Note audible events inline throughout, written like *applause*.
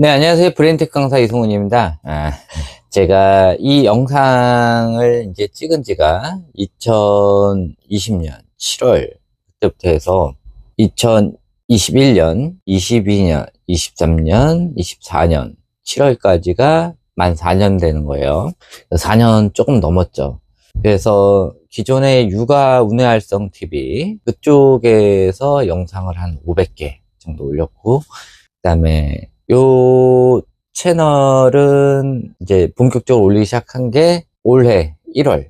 네, 안녕하세요. 브랜드 강사 이승훈입니다. 아, 제가 이 영상을 이제 찍은 지가 2020년 7월 그때부터 해서 2021년, 22년, 23년, 24년 7월까지가 만 4년 되는 거예요. 4년 조금 넘었죠. 그래서 기존의 육아 운해활성 TV 그쪽에서 영상을 한 500개 정도 올렸고, 그 다음에 요 채널은 이제 본격적으로 올리기 시작한 게 올해 1월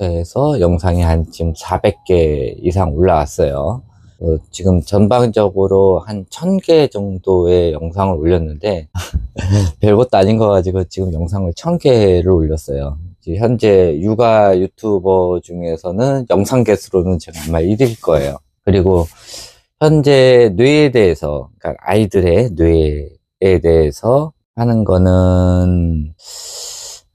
해서 영상이 한 지금 400개 이상 올라왔어요. 어, 지금 전방적으로 한 1000개 정도의 영상을 올렸는데 *laughs* 별것도 아닌 거 가지고 지금 영상을 1000개를 올렸어요. 현재 육아 유튜버 중에서는 영상 개수로는 제가 아마 1위일 거예요. 그리고 현재 뇌에 대해서, 그러니까 아이들의 뇌에 대해서 하는 거는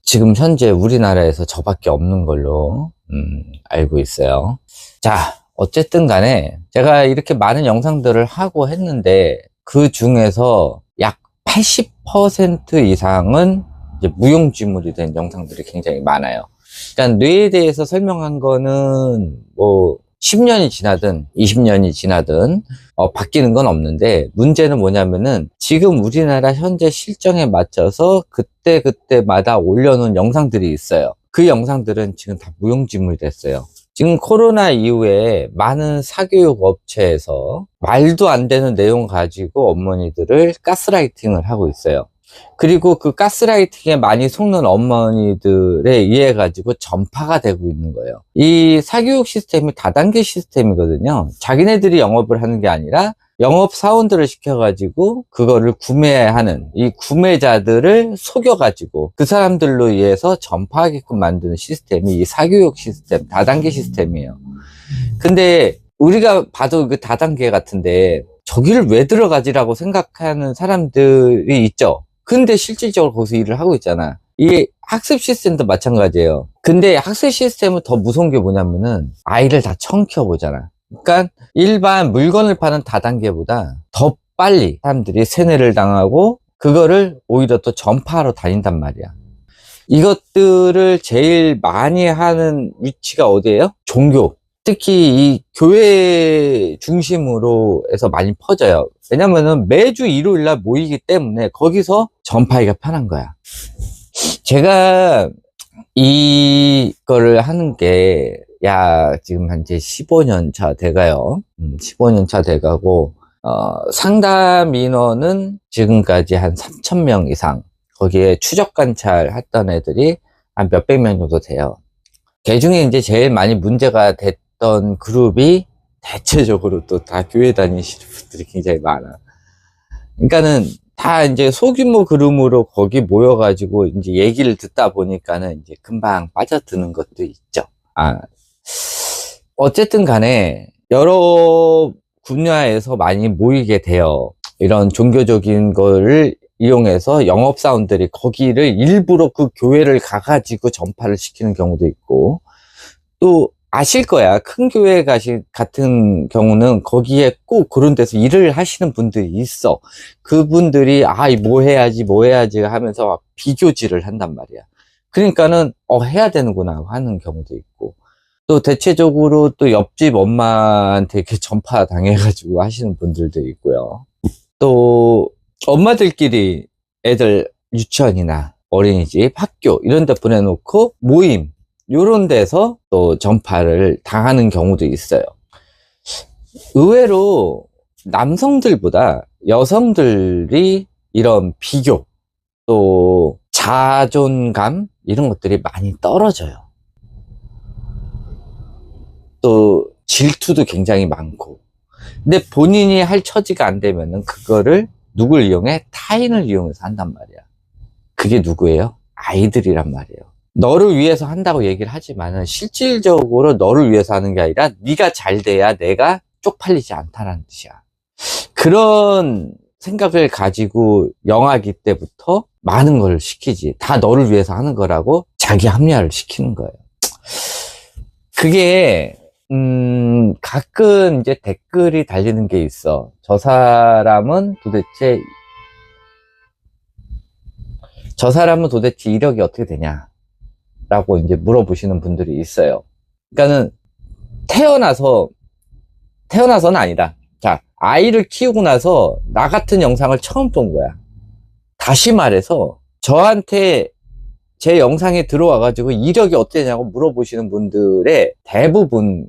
지금 현재 우리나라에서 저밖에 없는 걸로 음, 알고 있어요. 자, 어쨌든 간에 제가 이렇게 많은 영상들을 하고 했는데 그 중에서 약 80% 이상은 무용지물이 된 영상들이 굉장히 많아요. 그러니까 뇌에 대해서 설명한 거는 뭐 10년이 지나든 20년이 지나든 어, 바뀌는 건 없는데 문제는 뭐냐면은 지금 우리나라 현재 실정에 맞춰서 그때 그때마다 올려놓은 영상들이 있어요. 그 영상들은 지금 다 무용지물 됐어요. 지금 코로나 이후에 많은 사교육 업체에서 말도 안 되는 내용 가지고 어머니들을 가스라이팅을 하고 있어요. 그리고 그 가스라이팅에 많이 속는 어머니들에 의해 가지고 전파가 되고 있는 거예요. 이 사교육 시스템이 다단계 시스템이거든요. 자기네들이 영업을 하는 게 아니라 영업 사원들을 시켜가지고 그거를 구매하는 이 구매자들을 속여가지고 그 사람들로 의해서 전파하게끔 만드는 시스템이 이 사교육 시스템 다단계 시스템이에요. 근데 우리가 봐도 그 다단계 같은데 저기를 왜 들어가지라고 생각하는 사람들이 있죠. 근데 실질적으로 거기서 일을 하고 있잖아. 이게 학습 시스템도 마찬가지예요. 근데 학습 시스템은 더 무서운 게 뭐냐면은 아이를 다 청켜보잖아. 그러니까 일반 물건을 파는 다단계보다 더 빨리 사람들이 세뇌를 당하고 그거를 오히려 또 전파하러 다닌단 말이야. 이것들을 제일 많이 하는 위치가 어디예요? 종교. 특히 이 교회 중심으로 해서 많이 퍼져요. 왜냐면은 매주 일요일 날 모이기 때문에 거기서 전파하기가 편한 거야. 제가 이거를 하는 게, 야, 지금 현재 15년 차 돼가요. 음, 15년 차 돼가고, 어, 상담 인원은 지금까지 한 3,000명 이상, 거기에 추적 관찰 했던 애들이 한 몇백 명 정도 돼요. 그 중에 이제 제일 많이 문제가 됐 던 그룹이 대체적으로 또 다 교회 다니시는 분들이 굉장히 많아. 그러니까는 다 이제 소규모 그룹으로 거기 모여가지고 이제 얘기를 듣다 보니까는 이제 금방 빠져드는 것도 있죠. 아, 어쨌든 간에 여러 분야에서 많이 모이게 돼요. 이런 종교적인 거를 이용해서 영업사원들이 거기를 일부러 그 교회를 가가지고 전파를 시키는 경우도 있고, 또 아실 거야. 큰 교회 가시, 같은 경우는 거기에 꼭 그런 데서 일을 하시는 분들이 있어. 그분들이, 아, 뭐 해야지, 뭐 해야지 하면서 비교질을 한단 말이야. 그러니까는, 어, 해야 되는구나 하는 경우도 있고. 또 대체적으로 또 옆집 엄마한테 이렇게 전파 당해가지고 하시는 분들도 있고요. 또 엄마들끼리 애들 유치원이나 어린이집, 학교 이런 데 보내놓고 모임 요런 데서 또 전파를 당하는 경우도 있어요. 의외로 남성들보다 여성들이 이런 비교 또 자존감 이런 것들이 많이 떨어져요. 또 질투도 굉장히 많고. 근데 본인이 할 처지가 안 되면은 그거를 누굴 이용해? 타인을 이용해서 한단 말이야. 그게 누구예요? 아이들이란 말이에요. 너를 위해서 한다고 얘기를 하지만은 실질적으로 너를 위해서 하는 게 아니라 네가 잘 돼야 내가 쪽팔리지 않다는 뜻이야. 그런 생각을 가지고 영아기 때부터 많은 걸 시키지. 다 너를 위해서 하는 거라고 자기 합리화를 시키는 거예요. 그게 음, 가끔 이제 댓글이 달리는 게 있어. 저 사람은 도대체 저 사람은 도대체 이력이 어떻게 되냐? 라고 이제 물어보시는 분들이 있어요. 그러니까는 태어나서, 태어나서는 아니다. 자, 아이를 키우고 나서 나 같은 영상을 처음 본 거야. 다시 말해서 저한테 제 영상에 들어와가지고 이력이 어떻게 되냐고 물어보시는 분들의 대부분은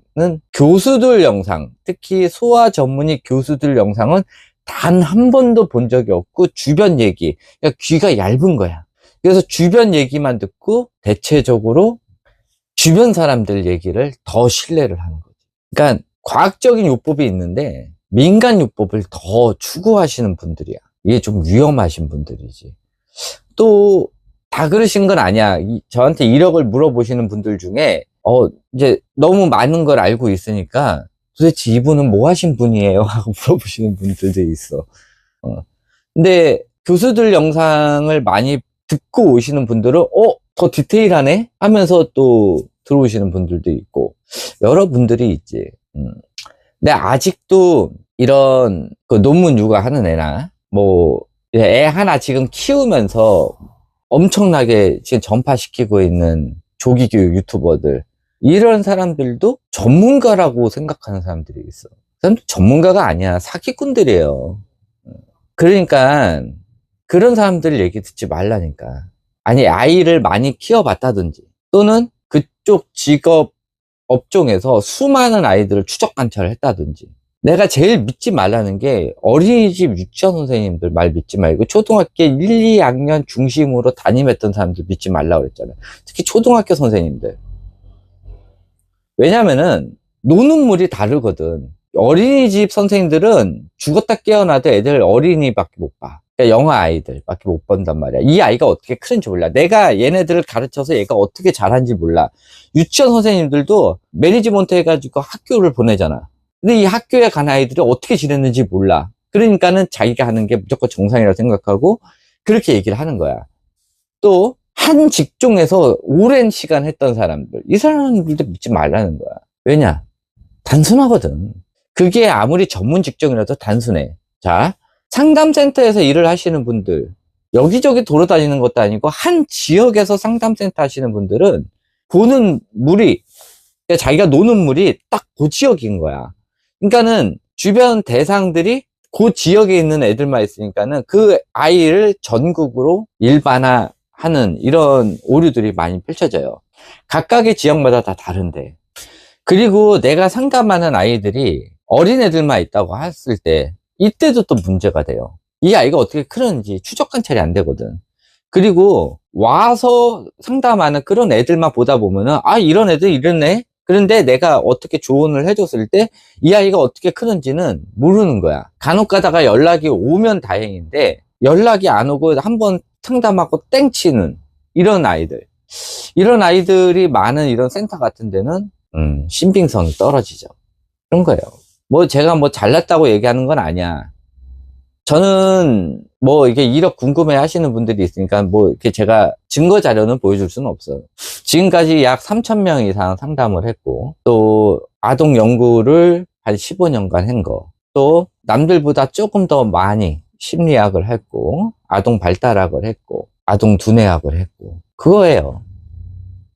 교수들 영상, 특히 소아 전문의 교수들 영상은 단 한 번도 본 적이 없고 주변 얘기, 그러니까 귀가 얇은 거야. 그래서 주변 얘기만 듣고 대체적으로 주변 사람들 얘기를 더 신뢰를 하는 거지. 그러니까 과학적인 요법이 있는데 민간 요법을 더 추구하시는 분들이야. 이게 좀 위험하신 분들이지. 또 다 그러신 건 아니야. 이- 저한테 이력을 물어보시는 분들 중에 어 이제 너무 많은 걸 알고 있으니까 도대체 이분은 뭐 하신 분이에요? *laughs* 하고 물어보시는 분들도 있어. 어. 근데 교수들 영상을 많이 듣고 오시는 분들은 어 더 디테일하네 하면서 또 들어오시는 분들도 있고 여러분들이 있지. 음. 근데 아직도 이런 그 논문 육아하는 애나 뭐 애 하나 지금 키우면서 엄청나게 지금 전파시키고 있는 조기 교육 유튜버들 이런 사람들도 전문가라고 생각하는 사람들이 있어. 전문가가 아니야 사기꾼들이에요. 그러니까 그런 사람들 얘기 듣지 말라니까. 아니 아이를 많이 키워봤다든지 또는 그쪽 직업 업종에서 수많은 아이들을 추적 관찰을 했다든지 내가 제일 믿지 말라는 게 어린이집 유치원 선생님들 말 믿지 말고 초등학교 1, 2학년 중심으로 담임했던 사람들 믿지 말라고 그랬잖아요. 특히 초등학교 선생님들. 왜냐면은 노는 물이 다르거든. 어린이집 선생님들은 죽었다 깨어나도 애들 어린이밖에 못 봐. 그러니까 영아 아이들밖에 못 본단 말이야. 이 아이가 어떻게 크는지 몰라. 내가 얘네들을 가르쳐서 얘가 어떻게 자란지 몰라. 유치원 선생님들도 매니지먼트 해가지고 학교를 보내잖아. 근데 이 학교에 간 아이들이 어떻게 지냈는지 몰라. 그러니까는 자기가 하는 게 무조건 정상이라고 생각하고 그렇게 얘기를 하는 거야. 또, 한 직종에서 오랜 시간 했던 사람들. 이 사람들도 믿지 말라는 거야. 왜냐? 단순하거든. 그게 아무리 전문 직종이라도 단순해. 자, 상담센터에서 일을 하시는 분들, 여기저기 돌아다니는 것도 아니고, 한 지역에서 상담센터 하시는 분들은 보는 물이, 그러니까 자기가 노는 물이 딱 그 지역인 거야. 그러니까는 주변 대상들이 그 지역에 있는 애들만 있으니까는 그 아이를 전국으로 일반화하는 이런 오류들이 많이 펼쳐져요. 각각의 지역마다 다 다른데. 그리고 내가 상담하는 아이들이 어린애들만 있다고 했을 때 이때도 또 문제가 돼요. 이 아이가 어떻게 크는지 추적 관찰이 안 되거든. 그리고 와서 상담하는 그런 애들만 보다 보면은 아 이런 애들 이러네. 그런데 내가 어떻게 조언을 해줬을 때 이 아이가 어떻게 크는지는 모르는 거야. 간혹 가다가 연락이 오면 다행인데 연락이 안 오고 한 번 상담하고 땡치는 이런 아이들. 이런 아이들이 많은 이런 센터 같은 데는 음, 신빙성이 떨어지죠. 그런 거예요. 뭐 제가 뭐 잘났다고 얘기하는 건 아니야. 저는 뭐 이게 이력 궁금해 하시는 분들이 있으니까 뭐 이렇게 제가 증거 자료는 보여줄 수는 없어요. 지금까지 약 3,000명 이상 상담을 했고, 또 아동 연구를 한 15년간 한 거, 또 남들보다 조금 더 많이 심리학을 했고, 아동 발달학을 했고, 아동 두뇌학을 했고, 그거예요.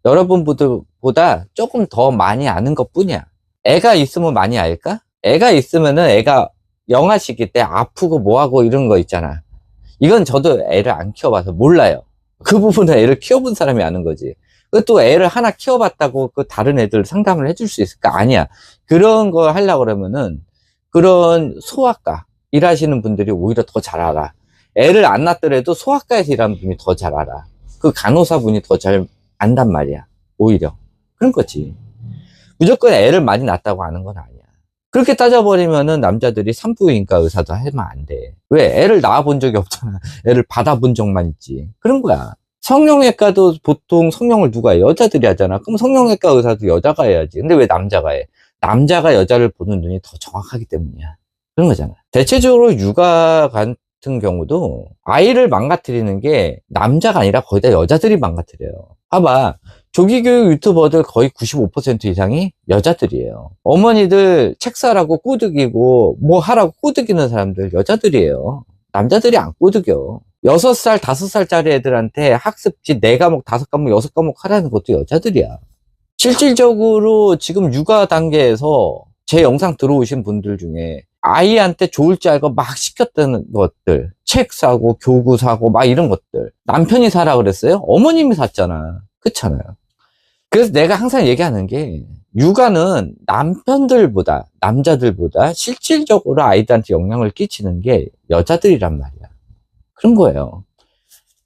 여러분보다 조금 더 많이 아는 것 뿐이야. 애가 있으면 많이 알까? 애가 있으면은 애가 영아 시기 때 아프고 뭐하고 이런 거 있잖아. 이건 저도 애를 안 키워봐서 몰라요. 그 부분은 애를 키워본 사람이 아는 거지. 그또 애를 하나 키워봤다고 그 다른 애들 상담을 해줄 수 있을까? 아니야. 그런 거 하려고 그러면은 그런 소아과 일하시는 분들이 오히려 더 잘 알아. 애를 안 낳더라도 소아과에서 일하는 분이 더 잘 알아. 그 간호사 분이 더 잘 안단 말이야. 오히려. 그런 거지. 무조건 애를 많이 낳았다고 아는 건 아니야. 그렇게 따져버리면은 남자들이 산부인과 의사도 하면 안 돼. 왜? 애를 낳아본 적이 없잖아. *laughs* 애를 받아본 적만 있지. 그런 거야. 성형외과도 보통 성형을 누가 해? 여자들이 하잖아. 그럼 성형외과 의사도 여자가 해야지. 근데 왜 남자가 해? 남자가 여자를 보는 눈이 더 정확하기 때문이야. 그런 거잖아. 대체적으로 육아 같은 경우도 아이를 망가뜨리는 게 남자가 아니라 거의 다 여자들이 망가뜨려요. 봐봐. 조기교육 유튜버들 거의 95% 이상이 여자들이에요. 어머니들 책 사라고 꼬드기고 뭐 하라고 꼬드기는 사람들 여자들이에요. 남자들이 안 꼬드겨. 여섯 살 다섯 살짜리 애들한테 학습지 네 과목, 다섯 과목, 여섯 과목 하라는 것도 여자들이야. 실질적으로 지금 육아 단계에서 제 영상 들어오신 분들 중에 아이한테 좋을 줄 알고 막 시켰던 것들, 책 사고, 교구 사고, 막 이런 것들. 남편이 사라 그랬어요? 어머님이 샀잖아. 그렇잖아요. 그래서 내가 항상 얘기하는 게, 육아는 남편들보다, 남자들보다 실질적으로 아이들한테 영향을 끼치는 게 여자들이란 말이야. 그런 거예요.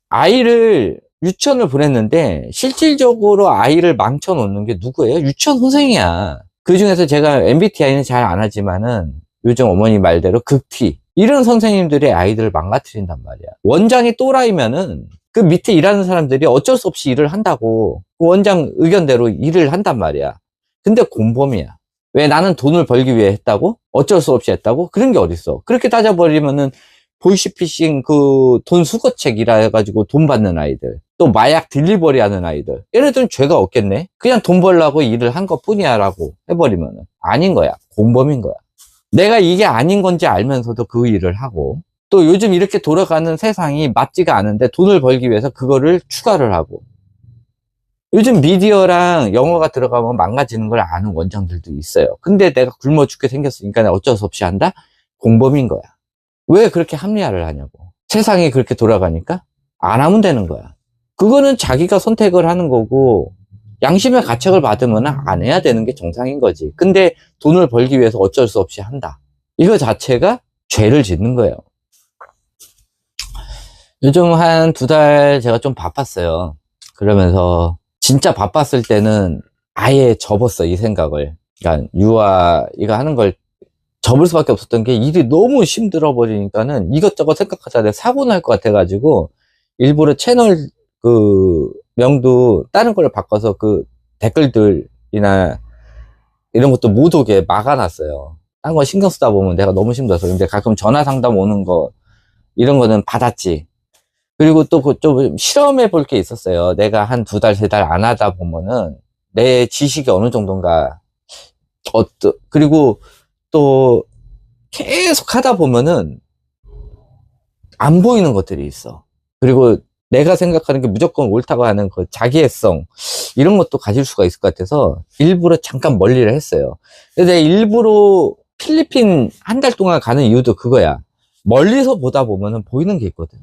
아이를 유치원을 보냈는데, 실질적으로 아이를 망쳐 놓는 게 누구예요? 유치원 선생이야. 그 중에서 제가 MBTI는 잘 안 하지만은, 요즘 어머니 말대로 극티. 이런 선생님들이 아이들을 망가뜨린단 말이야. 원장이 또라이면은 그 밑에 일하는 사람들이 어쩔 수 없이 일을 한다고 그 원장 의견대로 일을 한단 말이야. 근데 공범이야. 왜 나는 돈을 벌기 위해 했다고? 어쩔 수 없이 했다고? 그런 게 어딨어. 그렇게 따져버리면은 보이시피싱 그 돈 수거책이라 해가지고 돈 받는 아이들. 또 마약 딜리버리 하는 아이들. 얘네들은 죄가 없겠네? 그냥 돈 벌라고 일을 한 것 뿐이야 라고 해버리면은. 아닌 거야. 공범인 거야. 내가 이게 아닌 건지 알면서도 그 일을 하고 또 요즘 이렇게 돌아가는 세상이 맞지가 않은데 돈을 벌기 위해서 그거를 추가를 하고 요즘 미디어랑 영어가 들어가면 망가지는 걸 아는 원장들도 있어요. 근데 내가 굶어 죽게 생겼으니까 어쩔 수 없이 한다? 공범인 거야. 왜 그렇게 합리화를 하냐고. 세상이 그렇게 돌아가니까 안 하면 되는 거야. 그거는 자기가 선택을 하는 거고 양심의 가책을 받으면 안 해야 되는 게 정상인 거지. 근데 돈을 벌기 위해서 어쩔 수 없이 한다. 이거 자체가 죄를 짓는 거예요. 요즘 한 두 달 제가 좀 바빴어요. 그러면서 진짜 바빴을 때는 아예 접었어, 이 생각을. 그러니까 유아 이거 하는 걸 접을 수밖에 없었던 게 일이 너무 힘들어 버리니까는 이것저것 생각하자 내가 사고 날 것 같아가지고 일부러 채널 그 명도 다른 걸로 바꿔서 그 댓글들이나 이런 것도 못 오게 막아놨어요. 딴 거 신경 쓰다 보면 내가 너무 힘들어서. 근데 가끔 전화 상담 오는 거, 이런 거는 받았지. 그리고 또그좀 실험해 볼 게 있었어요. 내가 한 두 달, 세 달 안 하다 보면은 내 지식이 어느 정도인가. 어떠, 그리고 또 계속 하다 보면은 안 보이는 것들이 있어. 그리고 내가 생각하는 게 무조건 옳다고 하는 그 자기애성 이런 것도 가질 수가 있을 것 같아서 일부러 잠깐 멀리를 했어요. 근데 일부러 필리핀 한 달 동안 가는 이유도 그거야. 멀리서 보다 보면은 보이는 게 있거든.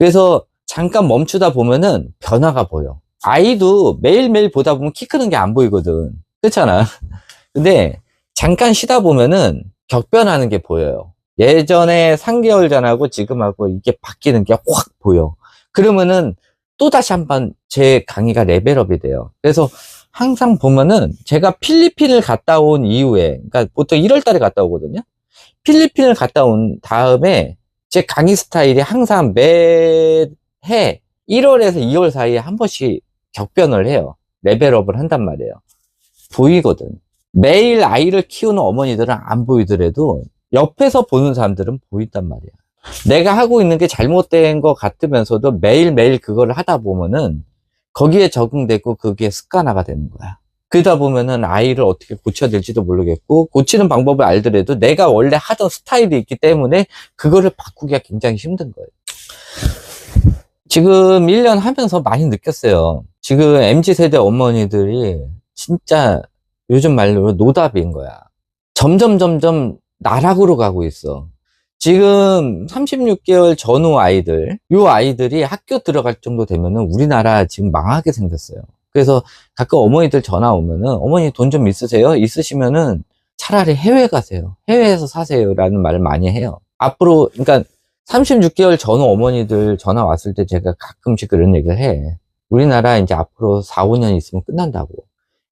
그래서 잠깐 멈추다 보면은 변화가 보여. 아이도 매일매일 보다 보면 키 크는 게 안 보이거든. 그렇잖아. *laughs* 근데 잠깐 쉬다 보면은 격변하는 게 보여요. 예전에 3개월 전하고 지금하고 이게 바뀌는 게 확 보여. 그러면은 또 다시 한번 제 강의가 레벨업이 돼요. 그래서 항상 보면은 제가 필리핀을 갔다 온 이후에, 그러니까 보통 1월 달에 갔다 오거든요. 필리핀을 갔다 온 다음에 제 강의 스타일이 항상 매해 1월에서 2월 사이에 한 번씩 격변을 해요. 레벨업을 한단 말이에요. 보이거든. 매일 아이를 키우는 어머니들은 안 보이더라도 옆에서 보는 사람들은 보인단 말이야. 내가 하고 있는 게 잘못된 것 같으면서도 매일매일 그거를 하다 보면은 거기에 적응되고 그게 습관화가 되는 거야. 그러다 보면은 아이를 어떻게 고쳐야 될지도 모르겠고 고치는 방법을 알더라도 내가 원래 하던 스타일이 있기 때문에 그거를 바꾸기가 굉장히 힘든 거예요. 지금 1년 하면서 많이 느꼈어요. 지금 MZ세대 어머니들이 진짜 요즘 말로 노답인 거야. 점점 점점 나락으로 가고 있어. 지금 36개월 전후 아이들, 요 아이들이 학교 들어갈 정도 되면은 우리나라 지금 망하게 생겼어요. 그래서 가끔 어머니들 전화 오면은 어머니 돈 좀 있으세요? 있으시면은 차라리 해외 가세요. 해외에서 사세요. 라는 말을 많이 해요. 앞으로, 그러니까 36개월 전후 어머니들 전화 왔을 때 제가 가끔씩 그런 얘기를 해. 우리나라 이제 앞으로 4, 5년 있으면 끝난다고.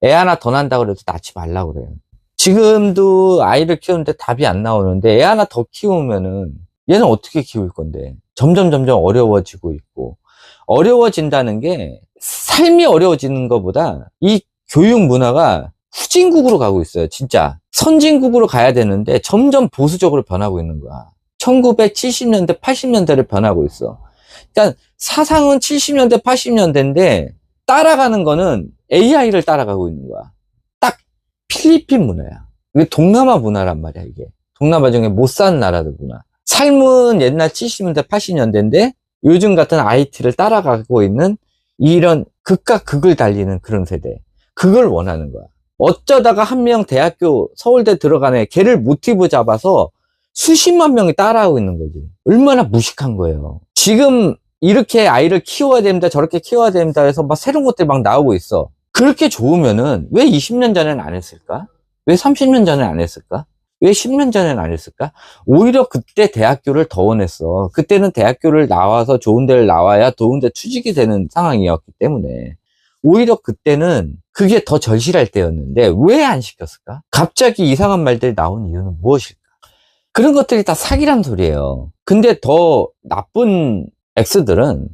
애 하나 더 난다고 그래도 낳지 말라고 그래요. 지금도 아이를 키우는데 답이 안 나오는데 애 하나 더 키우면은 얘는 어떻게 키울 건데 점점 점점 어려워지고 있고 어려워진다는 게 삶이 어려워지는 것보다 이 교육 문화가 후진국으로 가고 있어요 진짜 선진국으로 가야 되는데 점점 보수적으로 변하고 있는 거야 1970년대 80년대를 변하고 있어 그러니까 사상은 70년대 80년대인데 따라가는 거는 AI를 따라가고 있는 거야 필리핀 문화야. 이게 동남아 문화란 말이야, 이게. 동남아 중에 못 사는 나라들 문화. 삶은 옛날 70년대, 80년대인데 요즘 같은 IT를 따라가고 있는 이런 극과 극을 달리는 그런 세대. 그걸 원하는 거야. 어쩌다가 한 명 대학교 서울대 들어가네. 걔를 모티브 잡아서 수십만 명이 따라하고 있는 거지. 얼마나 무식한 거예요. 지금 이렇게 아이를 키워야 됩니다. 저렇게 키워야 됩니다. 해서 막 새로운 것들이 막 나오고 있어. 그렇게 좋으면은 왜 20년 전에는 안 했을까? 왜 30년 전에 안 했을까? 왜 10년 전에는 안 했을까? 오히려 그때 대학교를 더 원했어. 그때는 대학교를 나와서 좋은 데를 나와야 좋은 데 취직이 되는 상황이었기 때문에. 오히려 그때는 그게 더 절실할 때였는데 왜 안 시켰을까? 갑자기 이상한 말들이 나온 이유는 무엇일까? 그런 것들이 다 사기란 소리예요. 근데 더 나쁜 X들은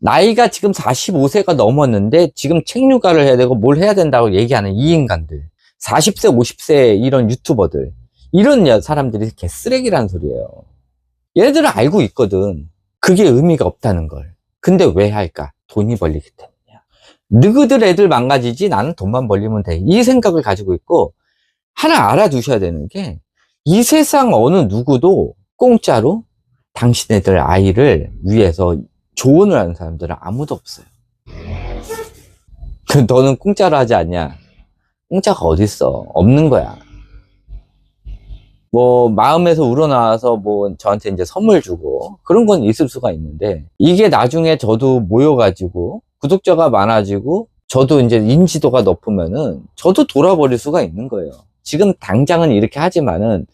나이가 지금 45세가 넘었는데 지금 책류가를 해야 되고 뭘 해야 된다고 얘기하는 이 인간들. 40세, 50세 이런 유튜버들. 이런 여- 사람들이 개쓰레기란 소리예요. 얘네들은 알고 있거든. 그게 의미가 없다는 걸. 근데 왜 할까? 돈이 벌리기 때문이야. 너희들 애들 망가지지 나는 돈만 벌리면 돼. 이 생각을 가지고 있고 하나 알아두셔야 되는 게 이 세상 어느 누구도 공짜로 당신네들 아이를 위해서 조언을 하는 사람들은 아무도 없어요. 그 *laughs* 너는 공짜로 하지 않냐? 공짜가 어딨어? 없는 거야. 뭐 마음에서 우러나와서 뭐 저한테 이제 선물 주고 그런 건 있을 수가 있는데 이게 나중에 저도 모여가지고 구독자가 많아지고 저도 이제 인지도가 높으면은 저도 돌아버릴 수가 있는 거예요. 지금 당장은 이렇게 하지만은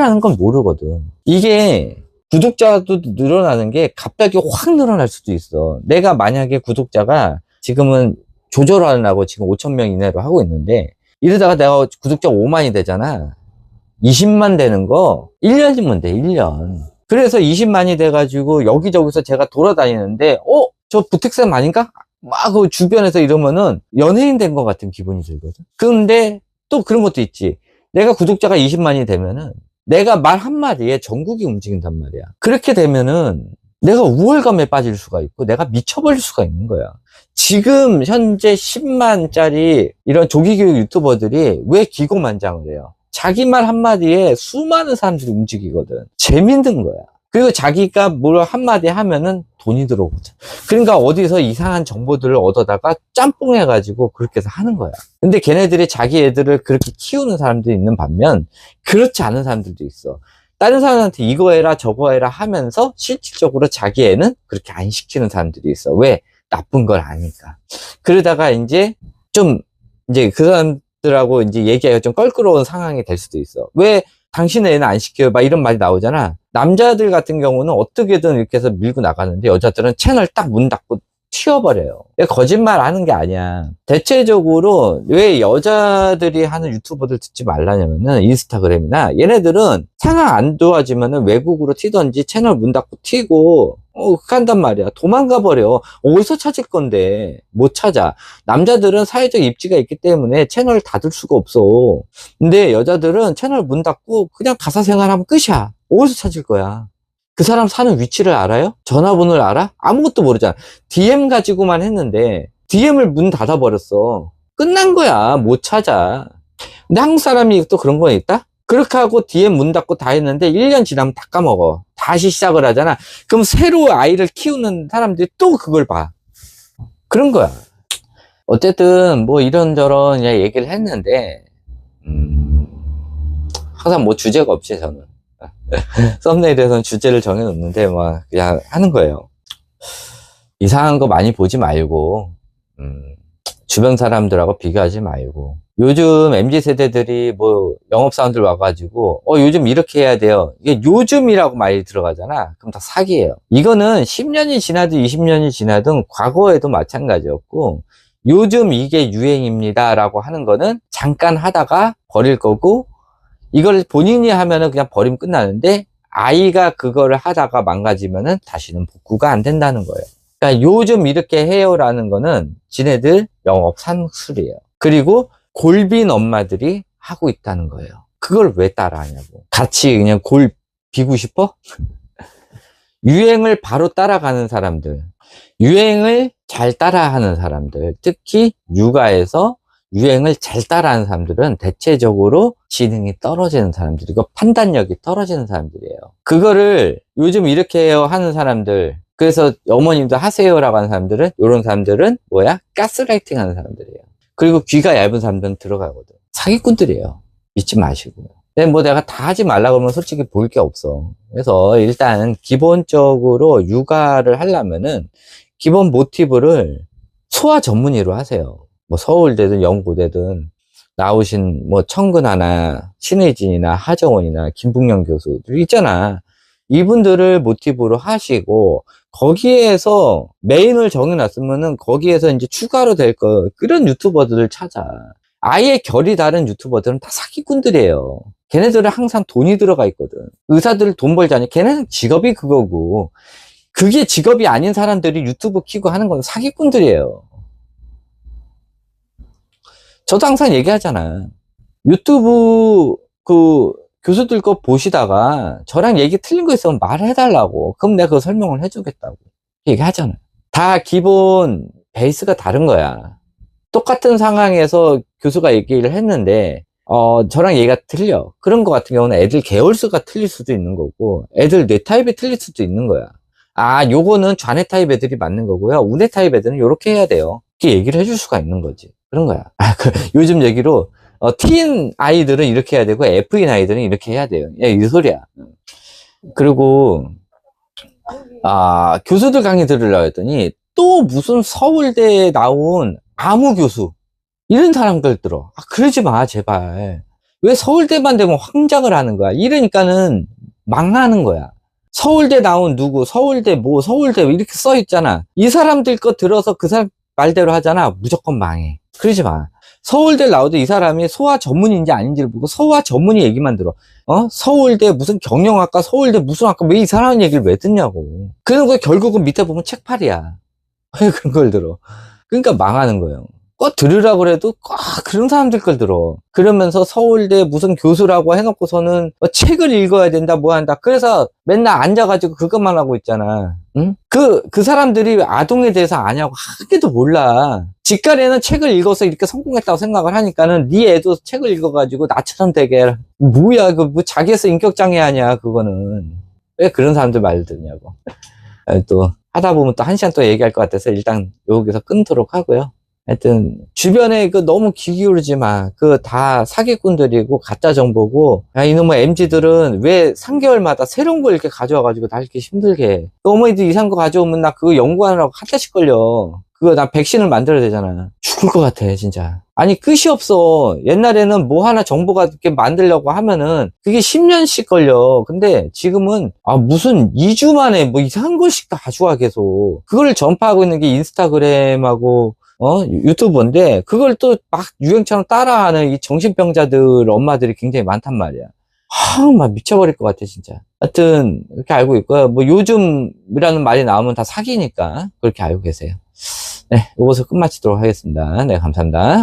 하는 건 모르거든. 이게 구독자도 늘어나는 게 갑자기 확 늘어날 수도 있어. 내가 만약에 구독자가 지금은 조절하려고 지금 5천 명 이내로 하고 있는데 이러다가 내가 구독자 5만이 되잖아. 20만 되는 거 1년이면 돼, 1년. 그래서 20만이 돼가지고 여기저기서 제가 돌아다니는데, 어? 저 부택쌤 아닌가? 막 그 주변에서 이러면은 연예인 된 것 같은 기분이 들거든. 근데 또 그런 것도 있지. 내가 구독자가 20만이 되면은 내가 말 한마디에 전국이 움직인단 말이야. 그렇게 되면은 내가 우월감에 빠질 수가 있고 내가 미쳐버릴 수가 있는 거야. 지금 현재 10만짜리 이런 조기교육 유튜버들이 왜 기고만장을 해요? 자기 말 한마디에 수많은 사람들이 움직이거든. 재밌는 거야. 그리고 자기가 뭘 한마디 하면은 돈이 들어오거든. 그러니까 어디서 이상한 정보들을 얻어다가 짬뽕 해가지고 그렇게 해서 하는 거야. 근데 걔네들이 자기 애들을 그렇게 키우는 사람들이 있는 반면 그렇지 않은 사람들도 있어. 다른 사람한테 이거 해라 저거 해라 하면서 실질적으로 자기 애는 그렇게 안 시키는 사람들이 있어. 왜? 나쁜 걸 아니까. 그러다가 이제 좀 이제 그 사람 들하고 이제 얘기하기가 좀 껄끄러운 상황이 될 수도 있어. 왜 당신의 애는 안 시켜요? 막 이런 말이 나오잖아. 남자들 같은 경우는 어떻게든 이렇게 해서 밀고 나가는데 여자들은 채널 딱 문 닫고 튀어버려요. 거짓말 하는 게 아니야. 대체적으로 왜 여자들이 하는 유튜버들 듣지 말라냐면은 인스타그램이나 얘네들은 상황 안 좋아지면은 외국으로 튀던지 채널 문 닫고 튀고 어, 간단 말이야. 도망가 버려. 어디서 찾을 건데? 못 찾아. 남자들은 사회적 입지가 있기 때문에 채널 닫을 수가 없어. 근데 여자들은 채널 문 닫고 그냥 가사 생활하면 끝이야. 어디서 찾을 거야? 그 사람 사는 위치를 알아요? 전화번호를 알아? 아무것도 모르잖아. DM 가지고만 했는데 DM을 문 닫아 버렸어. 끝난 거야. 못 찾아. 근데 한국 사람이 또 그런 거 있다? 그렇게 하고 DM 문 닫고 다 했는데 1년 지나면 다 까먹어. 다시 시작을 하잖아. 그럼 새로 아이를 키우는 사람들이 또 그걸 봐. 그런 거야. 어쨌든 뭐 이런저런 얘기를 했는데 음, 항상 뭐 주제가 없지 저는. *laughs* 썸네일에서는 주제를 정해놓는데 막 그냥 하는 거예요. 이상한 거 많이 보지 말고 음, 주변 사람들하고 비교하지 말고 요즘 MZ 세대들이 뭐 영업사원들 와가지고 어 요즘 이렇게 해야 돼요. 이게 요즘이라고 많이 들어가잖아. 그럼 다 사기예요. 이거는 10년이 지나든 20년이 지나든 과거에도 마찬가지였고 요즘 이게 유행입니다 라고 하는 거는 잠깐 하다가 버릴 거고 이걸 본인이 하면은 그냥 버리면 끝나는데 아이가 그거를 하다가 망가지면은 다시는 복구가 안 된다는 거예요. 그러니까 요즘 이렇게 해요라는 거는 지네들 영업 산술이에요. 그리고 골빈 엄마들이 하고 있다는 거예요. 그걸 왜 따라하냐고. 같이 그냥 골 비고 싶어? *laughs* 유행을 바로 따라가는 사람들, 유행을 잘 따라하는 사람들, 특히 육아에서 유행을 잘 따라하는 사람들은 대체적으로 지능이 떨어지는 사람들이고 판단력이 떨어지는 사람들이에요. 그거를 요즘 이렇게 해요 하는 사람들, 그래서 어머님도 하세요라고 하는 사람들은 이런 사람들은 뭐야? 가스라이팅 하는 사람들이에요. 그리고 귀가 얇은 사람들은 들어가거든. 사기꾼들이에요. 잊지 마시고요. 근데 뭐 내가 다 하지 말라 그러면 솔직히 볼게 없어. 그래서 일단 기본적으로 육아를 하려면은 기본 모티브를 소아 전문의로 하세요. 뭐 서울대든 연구대든 나오신 뭐 청근하나 신혜진이나 하정원이나 김북영 교수들 있잖아. 이분들을 모티브로 하시고 거기에서 메인을 정해놨으면은 거기에서 이제 추가로 될 거 그런 유튜버들을 찾아. 아예 결이 다른 유튜버들은 다 사기꾼들이에요. 걔네들은 항상 돈이 들어가 있거든. 의사들 돈 벌자니 걔네는 직업이 그거고 그게 직업이 아닌 사람들이 유튜브 키고 하는 건 사기꾼들이에요. 저도 항상 얘기하잖아. 유튜브 그 교수들 거 보시다가 저랑 얘기 틀린 거 있으면 말해달라고. 그럼 내가 그거 설명을 해주겠다고. 얘기하잖아. 다 기본 베이스가 다른 거야. 똑같은 상황에서 교수가 얘기를 했는데, 어, 저랑 얘기가 틀려. 그런 거 같은 경우는 애들 계열수가 틀릴 수도 있는 거고, 애들 뇌 타입이 틀릴 수도 있는 거야. 아, 요거는 좌뇌 타입 애들이 맞는 거고요. 우뇌 타입 애들은 요렇게 해야 돼요. 이렇게 얘기를 해줄 수가 있는 거지. 그런 거야. *laughs* 아, 그, 요즘 얘기로, 어, T인 아이들은 이렇게 해야 되고, F인 아이들은 이렇게 해야 돼요. 야, 이 소리야. 그리고, 아, 교수들 강의 들으려고 했더니, 또 무슨 서울대에 나온 아무 교수, 이런 사람들 들어. 아, 그러지 마, 제발. 왜 서울대만 되면 황장을 하는 거야? 이러니까는 망하는 거야. 서울대 나온 누구, 서울대 뭐, 서울대 이렇게 써 있잖아. 이 사람들 거 들어서 그 사람 말대로 하잖아. 무조건 망해. 그러지 마. 서울대 나오도 이 사람이 소아 전문인지 아닌지를 보고 소아 전문의 얘기만 들어. 어? 서울대 무슨 경영학과, 서울대 무슨 학과, 왜 이 사람 얘기를 왜 듣냐고. 그런 거 결국은 밑에 보면 책팔이야. 왜 *laughs* 그런 걸 들어. 그러니까 망하는 거예요. 꼭 들으라고 그래도 꼭 그런 사람들 걸 들어. 그러면서 서울대 무슨 교수라고 해놓고서는 뭐 책을 읽어야 된다, 뭐 한다. 그래서 맨날 앉아가지고 그것만 하고 있잖아. 응? 그, 그 사람들이 아동에 대해서 아냐고 한 개도 몰라. 직간에는 책을 읽어서 이렇게 성공했다고 생각을 하니까는 네 애도 책을 읽어가지고 나처럼 되게 뭐야, 그 뭐 자기에서 인격장애 아니야, 그거는. 왜 그런 사람들 말 듣냐고. 아, 또 하다 보면 또 한 시간 또 얘기할 것 같아서 일단 여기서 끊도록 하고요. 하여튼 주변에 그 너무 귀 기울이지 마. 그 다 사기꾼들이고 가짜 정보고 야 이놈의 MZ들은 왜 3개월마다 새로운 걸 이렇게 가져와가지고 나 이렇게 힘들게 해. 그 어머니들 이상한 거 가져오면 나 그거 연구하느라고 한 달씩 걸려. 그거 나 백신을 만들어야 되잖아. 죽을 것 같아 진짜. 아니 끝이 없어. 옛날에는 뭐 하나 정보가 이렇게 만들려고 하면은 그게 10년씩 걸려. 근데 지금은 아 무슨 2주 만에 뭐 이상한 걸씩 다 가져와 계속. 그걸 전파하고 있는 게 인스타그램하고 어, 유튜브인데, 그걸 또 막 유행처럼 따라하는 이 정신병자들 엄마들이 굉장히 많단 말이야. 하, 막 미쳐버릴 것 같아, 진짜. 하여튼, 그렇게 알고 있고요. 뭐, 요즘이라는 말이 나오면 다 사기니까, 그렇게 알고 계세요. 네, 이것을 끝마치도록 하겠습니다. 네, 감사합니다.